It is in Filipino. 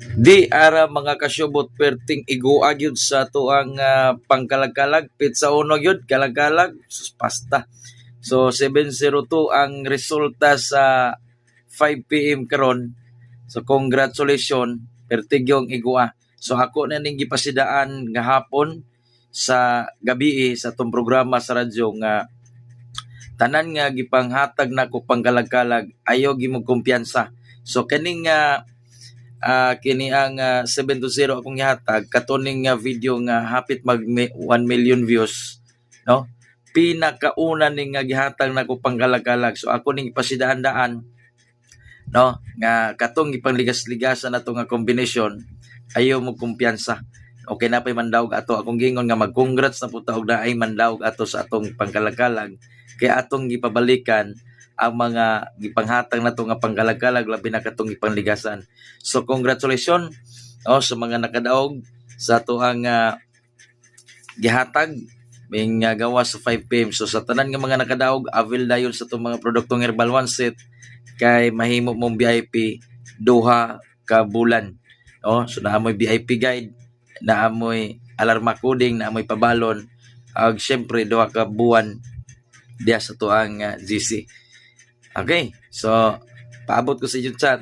Di ara mga kasyubot perting igua gyud sa tuang uh, pangkalag-kalag pizza uno gyud kalag-kalag pasta. So 702 ang resulta sa 5 PM karon. So congratulations pertig yung igua. So ako na ning gipasidaan nga hapon sa gabi eh, sa tong programa sa radyo nga tanan nga gipanghatag nako pangkalag-kalag ayo gimong kumpiyansa. So kaning nga ah, kini ang ah, 720 akong gihatag katuning nga video nga hapit mag 1 million views no? Pinakauna ning nga gihatag nako pangkalag-kalag so ako ning ipasidaan-daan no? Nga katong ipangligas-ligasan nato nga kombinasyon ayo mo kumpiyansa. Okay na pay mandawg ato. Akong gingon nga mag-congrats na puta og naay mandawg ato sa atong pangkalagkalag kaya atong gipabalikan ang mga gipanghatag nato nga pangkalagkalag labi na katong ipangligasan so congratulations oh, sa mga nakadaog sa ato ang ah, gihatag may nga gawa sa 5 PM. So sa tanan nga mga nakadaog, avail dayon sa itong mga produktong Herbal One Set kay mahimo mong VIP duha ka bulan. Oh, so naamoy VIP guide, naamoy alarma coding, naamoy pabalon, ag syempre duha ka buwan diya sa tuang uh, GC. Okay, so paabot ko sa inyong chat